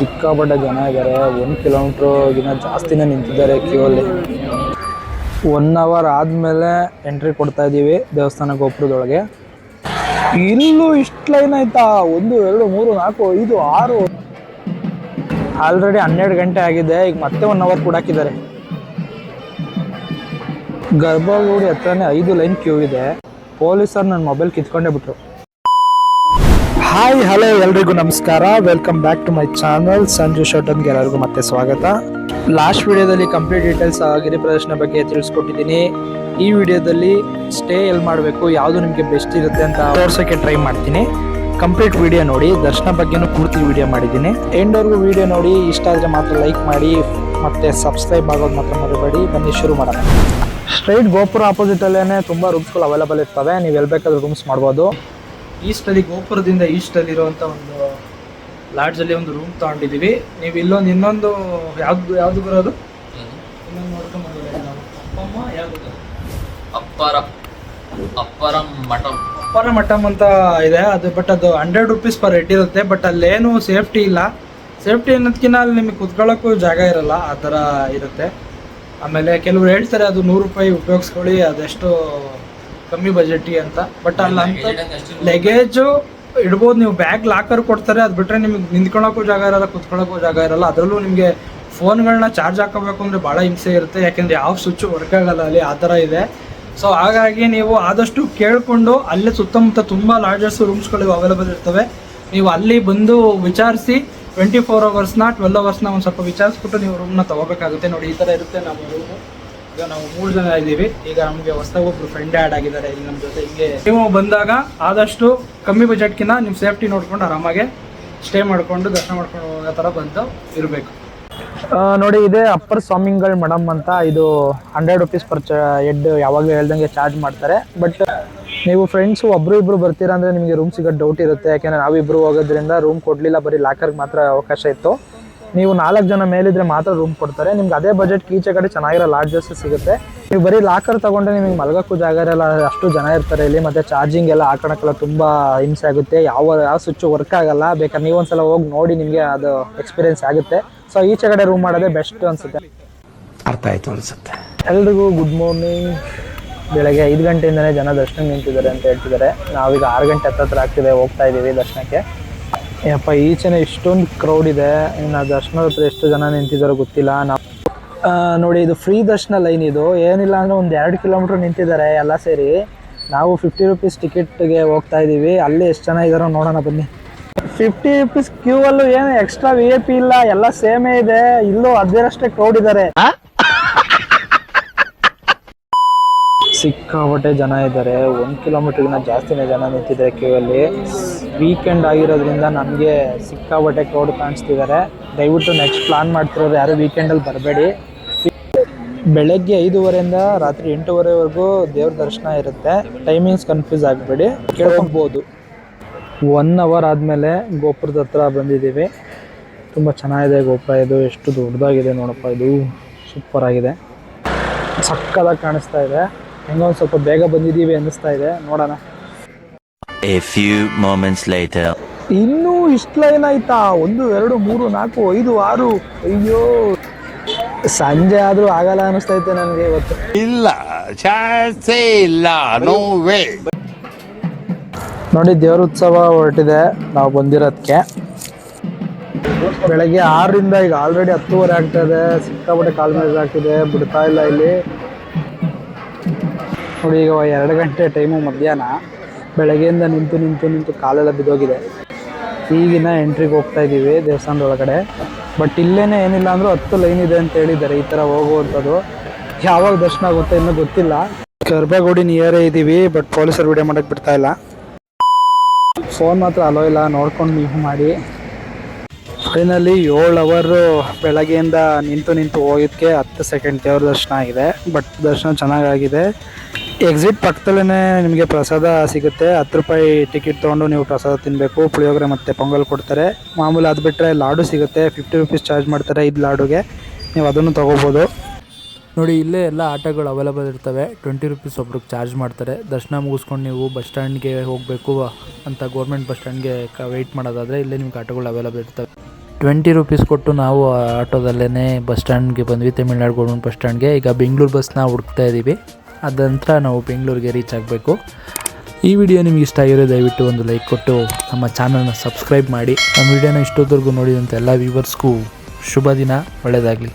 ಸಿಕ್ಕಾಪಟ್ಟೆ ಜನ ಇದ್ದಾರೆ. ಒಂದು ಕಿಲೋಮೀಟ್ರ್ಗಿನ್ನ ಜಾಸ್ತಿನೇ ನಿಂತಿದ್ದಾರೆ ಕ್ಯೂ ಅಲ್ಲಿ ಒನ್ ಅವರ್ ಆದಮೇಲೆ ಎಂಟ್ರಿ ಕೊಡ್ತಾ ಇದ್ದೀವಿ ದೇವಸ್ಥಾನ ಗೋಪುರದೊಳಗೆ. ಇಲ್ಲೂ ಇಷ್ಟು ಲೈನ್ ಆಯ್ತಾ? ಒಂದು, ಎರಡು, ಮೂರು, ನಾಲ್ಕು, ಐದು, ಆರು. ಆಲ್ರೆಡಿ ಹನ್ನೆರಡು ಗಂಟೆ ಆಗಿದೆ. ಈಗ ಮತ್ತೆ ಒನ್ ಅವರ್ ಕೂಡ ಹಾಕಿದ್ದಾರೆ. ಗರ್ಭಗುಡಿ ಹತ್ರನೇ ಐದು ಲೈನ್ ಕ್ಯೂ ಇದೆ. ಪೊಲೀಸರು ನನ್ನ ಮೊಬೈಲ್ ಕಿತ್ಕೊಂಡೇ ಬಿಟ್ರು. ಹಾಯ್ ಹಲೋ ಎಲ್ರಿಗೂ ನಮಸ್ಕಾರ. Welcome back to my channel Sanju ಶೋಟನ್ಗೆ ಎಲ್ಲರಿಗೂ ಮತ್ತೆ ಸ್ವಾಗತ. ಲಾಸ್ಟ್ ವಿಡಿಯೋದಲ್ಲಿ ಕಂಪ್ಲೀಟ್ ಡೀಟೇಲ್ಸ್ ಗಿರಿ ಪ್ರದರ್ಶನ ಬಗ್ಗೆ ತಿಳಿಸ್ಕೊಟ್ಟಿದ್ದೀನಿ. ಈ ವಿಡಿಯೋದಲ್ಲಿ ಸ್ಟೇ ಎಲ್ಲಿ ಮಾಡಬೇಕು, ಯಾವುದು ನಿಮಗೆ ಬೆಸ್ಟ್ ಇರುತ್ತೆ ಅಂತ ತೋರ್ಸೋಕ್ಕೆ ಟ್ರೈ ಮಾಡ್ತೀನಿ. ಕಂಪ್ಲೀಟ್ ವಿಡಿಯೋ ನೋಡಿ. ದರ್ಶನ ಬಗ್ಗೆನೂ ಪೂರ್ತಿ ವಿಡಿಯೋ ಮಾಡಿದ್ದೀನಿ. ಎಂಡ್ವರೆಗೂ ವಿಡಿಯೋ ನೋಡಿ. ಇಷ್ಟ ಆದರೆ ಮಾತ್ರ ಲೈಕ್ ಮಾಡಿ. ಮತ್ತೆ ಸಬ್ಸ್ಕ್ರೈಬ್ ಆಗೋದು ಮಾತ್ರ ಮರಿಬೇಡಿ. ಬನ್ನಿ ಶುರು ಮಾಡೋಣ. ಸ್ಟ್ರೈಟ್ ಗೋಪುರ ಆಪೋಸಿಟಲ್ಲೇ ತುಂಬ ತುಂಬಾ ರೂಮ್ಸ್ಗಳು ಅವೈಲಬಲ್ ಇರ್ತವೆ. ನೀವು ಎಲ್ಲಿ ಬೇಕಾದ್ರೂ ರೂಮ್ಸ್ ಮಾಡ್ಬೋದು. ಈಸ್ಟಲ್ಲಿ ಗೋಪುರದಿಂದ ಈಸ್ಟಲ್ಲಿ ಇರುವಂಥ ಒಂದು ಲಾಡ್ಜಲ್ಲಿ ಒಂದು ರೂಮ್ ತಗೊಂಡಿದ್ದೀವಿ. ನೀವು ಇಲ್ಲೊಂದು ಇನ್ನೊಂದು ಯಾವ್ದು ಯಾವ್ದು ಬರೋದು? ಇನ್ನೊಂದು ನಾವು. ಅಪ್ಪಮ್ಮ ಯಾವ್ದು ಅಪ್ಪರ ಅಪ್ಪರ ಮಠಂ. ಅಪ್ಪರ ಮಠಮ್ ಅಂತ ಇದೆ. ಅದು ಬಟ್ ಅದು ಹಂಡ್ರೆಡ್ ರುಪೀಸ್ ಪರ್ ಹೆಡ್ ಇರುತ್ತೆ. ಬಟ್ ಅಲ್ಲೇನು ಸೇಫ್ಟಿ ಇಲ್ಲ. ಸೇಫ್ಟಿ ಅನ್ನೋದಕ್ಕಿಂತ ಅಲ್ಲಿ ನಿಮಗೆ ಕುತ್ಕೊಳ್ಳೋಕ್ಕೂ ಜಾಗ ಇರಲ್ಲ. ಆ ಥರ ಇರುತ್ತೆ. ಆಮೇಲೆ ಕೆಲವರು ಹೇಳ್ತಾರೆ ಅದು ನೂರು ರೂಪಾಯಿ ಉಪಯೋಗಿಸ್ಕೊಳ್ಳಿ. ಅದೆಷ್ಟು ಕಮ್ಮಿ ಬಜೆಟ್ ಅಂತ. ಬಟ್ ಅಲ್ಲ ಅಂತ ಲಗೇಜು ಇಡ್ಬೋದು ನೀವು ಬ್ಯಾಗ್ ಲಾಕರ್ ಕೊಡ್ತಾರೆ ಅದು ಬಿಟ್ಟರೆ ನಿಮ್ಗೆ ನಿಂತ್ಕೊಳ್ಳೋಕ್ಕೂ ಜಾಗ ಇರಲ್ಲ ಕುತ್ಕೊಳ್ಳೋಕ್ಕೂ ಜಾಗ ಇರಲ್ಲ. ಅದರಲ್ಲೂ ನಿಮಗೆ ಫೋನ್ಗಳನ್ನ ಚಾರ್ಜ್ ಹಾಕೋಬೇಕು ಅಂದರೆ ಭಾಳ ಹಿಂಸೆ ಇರುತ್ತೆ. ಯಾಕೆಂದರೆ ಯಾವ ಸ್ವಿಚ್ ವರ್ಕ್ ಆಗಲ್ಲ ಅಲ್ಲಿ ಆ ಥರ ಇದೆ. ಸೊ ಹಾಗಾಗಿ ನೀವು ಆದಷ್ಟು ಕೇಳಿಕೊಂಡು ಅಲ್ಲೇ ಸುತ್ತಮುತ್ತ ತುಂಬ ಲಾರ್ಜೆಸ್ಟ್ ರೂಮ್ಸ್ಗಳು ಅವೈಲೇಬಲ್ ಇರ್ತವೆ. ನೀವು ಅಲ್ಲಿ ಬಂದು ವಿಚಾರಿಸಿ ಟ್ವೆಂಟಿ ಫೋರ್ ಅವರ್ಸ್ನ ಟ್ವೆಲ್ ಅವರ್ಸ್ನ ಒಂದು ಸ್ವಲ್ಪ ವಿಚಾರಿಸ್ಬಿಟ್ಟು ನೀವು ರೂಮ್ನ ತೊಗೋಬೇಕಾಗುತ್ತೆ. ನೋಡಿ ಈ ಥರ ಇರುತ್ತೆ ನಮ್ಮ ರೂಮು ಈಗ ನಾವು ಮೂರು ಜನ ಇದ್ದೀವಿ. ಈಗ ನಮಗೆ ಹೊಸದಾಗಿ ಒಬ್ರು ಫ್ರೆಂಡ್ ಆ್ಯಡ್ ಆಗಿದ್ದಾರೆ. ಇಲ್ಲಿ ನಮ್ಮ ಜೊತೆ ಹಿಂಗೆ ನೀವು ಬಂದಾಗ ಆದಷ್ಟು ಕಮ್ಮಿ ಕಿನ್ನ ನಿಮ್ಮ ಸೇಫ್ಟಿ ನೋಡ್ಕೊಂಡು ಆರಾಮಾಗೆ ಸ್ಟೇ ಮಾಡ್ಕೊಂಡು ದರ್ಶನ ಮಾಡ್ಕೊಂಡು ಹೋಗೋ ಥರ ಬಂದು ಇರಬೇಕು. ನೋಡಿ, ಇದೆ ಅಪ್ಪರ್ ಸ್ವಾಮಿಂಗಳ್ ಮೇಡಮ್ ಅಂತ ಇದು ಹಂಡ್ರೆಡ್ ರುಪೀಸ್ ಪರ್ ಹೆಡ್ ಯಾವಾಗಲೂ ಹೇಳ್ದಂಗೆ ಚಾರ್ಜ್ ಮಾಡ್ತಾರೆ. ಬಟ್ ನೀವು ಫ್ರೆಂಡ್ಸು ಒಬ್ರು ಇಬ್ರು ಬರ್ತೀರಾ ಅಂದರೆ ನಿಮಗೆ ರೂಮ್ ಸಿಗೋದು ಡೌಟ್ ಇರುತ್ತೆ. ಯಾಕೆಂದರೆ ನಾವಿಬ್ರು ಹೋಗೋದ್ರಿಂದ ರೂಮ್ ಕೊಡಲಿಲ್ಲ, ಬರೀ ಲಾಕರ್ಗೆ ಮಾತ್ರ ಅವಕಾಶ ಇತ್ತು. ನೀವು ನಾಲ್ಕು ಜನ ಮೇಲಿದ್ರೆ ಮಾತ್ರ ರೂಮ್ ಕೊಡ್ತಾರೆ. ನಿಮ್ಗೆ ಅದೇ ಬಜೆಟ್ ಈಚೆ ಕಡೆ ಚೆನ್ನಾಗಿರೋ ಲಾಡ್ಜಸ್ ಸಿಗುತ್ತೆ. ನೀವು ಬರೀ ಲಾಕರ್ ತಗೊಂಡ್ರೆ ನಿಮಗೆ ಮಲಗಕ್ಕೂ ಜಾಗ ಇರಲ್ಲ ಅಷ್ಟು ಜನ ಇರ್ತಾರೆ ಇಲ್ಲಿ ಮತ್ತೆ ಚಾರ್ಜಿಂಗ್ ಎಲ್ಲ ಹಾಕೋಣಕ್ಕೆಲ್ಲ ತುಂಬ ಹಿಂಸೆ ಆಗುತ್ತೆ. ಯಾವ ಯಾವ ಸ್ವಿಚ್ ವರ್ಕ್ ಆಗಲ್ಲ ಬೇಕಾದ್ರೆ ನೀವು ಒಂದ್ಸಲ ಹೋಗಿ ನೋಡಿ ನಿಮಗೆ ಅದು ಎಕ್ಸ್ಪೀರಿಯನ್ಸ್ ಆಗುತ್ತೆ. ಸೊ ಈಚೆ ಕಡೆ ರೂಮ್ ಮಾಡೋದೇ ಬೆಸ್ಟ್ ಅನ್ಸುತ್ತೆ. ಅರ್ಥ ಆಯ್ತು ಅನ್ಸುತ್ತೆ. ಎಲ್ರಿಗೂ ಗುಡ್ ಮಾರ್ನಿಂಗ್ ಬೆಳಗ್ಗೆ ಐದು ಗಂಟೆಯಿಂದನೇ ಜನ ದರ್ಶನ ನಿಂತಿದ್ದಾರೆ ಅಂತ ಹೇಳ್ತಿದ್ದಾರೆ. ನಾವೀಗ ಆರು ಗಂಟೆ ಹತ್ತತ್ರ ಆಗ್ತಿದೆ ಹೋಗ್ತಾ ಇದ್ದೀವಿ ದರ್ಶನಕ್ಕೆ. ಯಪ್ಪ ಈಚೆನೆ ಇಷ್ಟೊಂದು ಕ್ರೌಡ್ ಇದೆ. ಇನ್ನು ದರ್ಶನದ ಹತ್ರ ಎಷ್ಟು ಜನ ನಿಂತಿದ್ದಾರೋ ಗೊತ್ತಿಲ್ಲ. ನಾವು ನೋಡಿ, ಇದು ಫ್ರೀ ದರ್ಶನ ಲೈನ್ ಇದು. ಏನಿಲ್ಲ ಅಂದರೆ ಒಂದು ಎರಡು ಕಿಲೋಮೀಟ್ರ್ ನಿಂತಿದ್ದಾರೆ ಎಲ್ಲ ಸೇರಿ. ನಾವು ಫಿಫ್ಟಿ ರುಪೀಸ್ ಟಿಕೆಟ್ಗೆ ಹೋಗ್ತಾ ಇದ್ದೀವಿ ಅಲ್ಲಿ ಎಷ್ಟು ಜನ ಇದ್ದಾರೋ ನೋಡೋಣ ಬನ್ನಿ. ಫಿಫ್ಟಿ ರುಪೀಸ್ ಕ್ಯೂ ಅಲ್ಲೂ ಏನು ಎಕ್ಸ್ಟ್ರಾ ವಿ ಐ ಪಿ ಇಲ್ಲ. ಎಲ್ಲ ಸೇಮೇ ಇದೆ. ಇಲ್ಲೂ ಅದೇರಷ್ಟೇ ಕ್ರೌಡ್ ಇದ್ದಾರೆ. ಸಿಕ್ಕಾಪಟ್ಟೆ ಜನ ಇದ್ದಾರೆ. ಒಂದು ಗಿಂತ ಜಾಸ್ತಿನೇ ಜನ ನಿಂತಿದ್ದಾರೆ ಕ್ಯೂ ಅಲ್ಲಿ ವೀಕೆಂಡ್ ಆಗಿರೋದ್ರಿಂದ ನಮಗೆ ಸಿಕ್ಕಾಪಟ್ಟೆ ಕ್ರೌಡ್ ಕಾಣಿಸ್ತಿದ್ದಾರೆ. ದಯವಿಟ್ಟು ನೆಕ್ಸ್ಟ್ ಪ್ಲಾನ್ ಮಾಡ್ತಿರೋರು ಯಾರು ವೀಕೆಂಡಲ್ಲಿ ಬರಬೇಡಿ. ಬೆಳಗ್ಗೆ ಐದೂವರೆಯಿಂದ ರಾತ್ರಿ ಎಂಟೂವರೆವರೆಗೂ ದೇವ್ರ ದರ್ಶನ ಇರುತ್ತೆ. ಟೈಮಿಂಗ್ಸ್ ಕನ್ಫ್ಯೂಸ್ ಆಗಬೇಡಿ. ಕೇಳ್ಕೊಬೋದು. ಒನ್ ಅವರ್ ಆದಮೇಲೆ ಗೋಪುರದ ಹತ್ರ ಬಂದಿದ್ದೀವಿ. ತುಂಬ ಚೆನ್ನಾಗಿದೆ ಗೋಪುರ. ಇದು ಎಷ್ಟು ದೊಡ್ಡದಾಗಿದೆ ನೋಡಪ್ಪ. ಇದು ಸೂಪರ್ ಆಗಿದೆ. ಸಕ್ಕದಾಗಿ ಕಾಣಿಸ್ತಾ ಇದೆ. ಹೆಂಗೋ ಒಂದು ಸ್ವಲ್ಪ ಬೇಗ ಬಂದಿದ್ದೀವಿ ಅನ್ನಿಸ್ತಾ ಇದೆ. ನೋಡೋಣ. ಎ ಫ್ಯೂ ಮೊಮೆಂಟ್ಸ್ ಲೇಟರ್ ಇನ್ನೂ ಇಷ್ಟು ಲೈನ್ ಆಯ್ತಾ? ಒಂದು ಎರಡು ಮೂರು ನಾಲ್ಕು ಐದು ಆರು. ಅಯ್ಯೋ. ಸಂಜೆ ಆದರೂ ಆಗಲ್ಲ ಅನ್ನಿಸ್ತೈತೆ ನನಗೆ ಇವತ್ತು. ಇಲ್ಲ ಚಾನ್ಸೇ ಇಲ್ಲ ನೋ ವೇ ನೋಡಿ ದೇವ್ರ ಉತ್ಸವ ಹೊರಟಿದೆ. ನಾವು ಬಂದಿರೋದಕ್ಕೆ ಬೆಳಗ್ಗೆ ಆರರಿಂದ ಈಗ ಆಲ್ರೆಡಿ ಹತ್ತುವರೆ ಆಗ್ತಾ ಇದೆ. ಸಿಕ್ಕಾಪಟ್ಟೆ ಕಾಲ್ ಮೇಲೆ ಆಗ್ತಿದೆ. ಬಿಡ್ತಾ ಇಲ್ಲ ಇಲ್ಲಿ. ನೋಡಿ, ಈಗ ಎರಡು ಗಂಟೆ ಟೈಮು ಮಧ್ಯಾಹ್ನ, ಬೆಳಗ್ಗೆಯಿಂದ ನಿಂತು ನಿಂತು ನಿಂತು ಕಾಲೆಲ್ಲ ಬಿದ್ದೋಗಿದೆ. ಈಗಿನ ಎಂಟ್ರಿಗೆ ಹೋಗ್ತಾ ಇದ್ದೀವಿ ದೇವಸ್ಥಾನದ ಒಳಗಡೆ ಬಟ್ ಇಲ್ಲೇನೆ ಏನಿಲ್ಲ ಅಂದರೂ ಹತ್ತು ಲೈನ್ ಇದೆ ಅಂತ ಹೇಳಿದ್ದಾರೆ, ಈ ಥರ ಹೋಗುವಂಥದ್ದು. ಯಾವಾಗ ದರ್ಶನ ಆಗುತ್ತೆ ಇನ್ನೂ ಗೊತ್ತಿಲ್ಲ. ಗರ್ಭಗುಡಿ ನಿಯರೇ ಇದ್ದೀವಿ ಬಟ್ ಪೊಲೀಸರು ವಿಡಿಯೋ ಮಾಡೋಕ್ಕೆ ಬಿಡ್ತಾ ಇಲ್ಲ. ಫೋನ್ ಮಾತ್ರ ಅಲೋ ಇಲ್ಲ, ನೋಡ್ಕೊಂಡು ನೀವು ಮಾಡಿ. ಫೈನಲಿ ಏಳು ಅವರು ಬೆಳಗ್ಗೆಯಿಂದ ನಿಂತು ನಿಂತು ಹೋಗಿದ್ದಕ್ಕೆ ಹತ್ತು ಸೆಕೆಂಡ್ ದೇವ್ರ ದರ್ಶನ ಆಗಿದೆ ಬಟ್ ದರ್ಶನ ಚೆನ್ನಾಗಾಗಿದೆ. ಎಕ್ಸಿಟ್ ಪಕ್ಕದಲ್ಲೇ ನಿಮಗೆ ಪ್ರಸಾದ ಸಿಗುತ್ತೆ. ಹತ್ತು ರೂಪಾಯಿ ಟಿಕೆಟ್ ತೊಗೊಂಡು ನೀವು ಪ್ರಸಾದ ತಿನ್ನಬೇಕು ಪುಳಿಯೋಗರೆ ಮತ್ತು ಪೊಂಗಲ್ ಕೊಡ್ತಾರೆ. ಮಾಮೂಲಿ ಅದು ಬಿಟ್ಟರೆ ಲಾಡು ಸಿಗುತ್ತೆ. ಫಿಫ್ಟಿ ರುಪೀಸ್ ಚಾರ್ಜ್ ಮಾಡ್ತಾರೆ ಇದು ಲಾಡುಗೆ. ನೀವು ಅದನ್ನು ತೊಗೋಬೋದು. ನೋಡಿ, ಇಲ್ಲೇ ಎಲ್ಲ ಆಟೋಗಳು ಅವೈಲೇಬಲ್ ಇರ್ತವೆ. ಟ್ವೆಂಟಿ ರುಪೀಸ್ ಒಬ್ರಿಗೆ ಚಾರ್ಜ್ ಮಾಡ್ತಾರೆ. ದರ್ಶನ ಮುಗಿಸ್ಕೊಂಡು ನೀವು ಬಸ್ ಸ್ಟ್ಯಾಂಡ್ಗೆ ಹೋಗಬೇಕು ಅಂತ ಗೌರ್ಮೆಂಟ್ ಬಸ್ ಸ್ಟ್ಯಾಂಡ್ಗೆ ವೆಯ್ಟ್ ಮಾಡೋದಾದರೆ ಇಲ್ಲೇ ನಿಮ್ಗೆ ಆಟೋಗಳು ಅವೈಲೇಬಲ್ ಇರ್ತವೆ. ಟ್ವೆಂಟಿ ರುಪೀಸ್ ಕೊಟ್ಟು ನಾವು ಆಟೋದಲ್ಲೇ ಬಸ್ ಸ್ಟ್ಯಾಂಡ್ಗೆ ಬಂದ್ವಿ. ತಮಿಳ್ನಾಡು ಗೌರ್ಮೆಂಟ್ ಬಸ್ ಸ್ಟ್ಯಾಂಡ್ಗೆ. ಈಗ ಬೆಂಗಳೂರು ಬಸ್ನ ಹುಡುಕ್ತಾ ಇದ್ದೀವಿ ಅದ ನಂತರ ನಾವು ಬೆಂಗಳೂರಿಗೆ ರೀಚ್ ಆಗಬೇಕು. ಈ ವಿಡಿಯೋ ನಿಮಗೆ ಇಷ್ಟ ಆಗಿರೋ ದಯವಿಟ್ಟು ಒಂದು ಲೈಕ್ ಕೊಟ್ಟು ನಮ್ಮ ಚಾನಲ್ನ ಸಬ್ಸ್ಕ್ರೈಬ್ ಮಾಡಿ. ನಮ್ಮ ವಿಡಿಯೋನ ಇಷ್ಟೊತ್ತವರೆಗೂ ನೋಡಿದಂಥ ಎಲ್ಲ ವ್ಯೂವರ್ಸ್ಗೂ ಶುಭ ದಿನ ಒಳ್ಳೆಯದಾಗಲಿ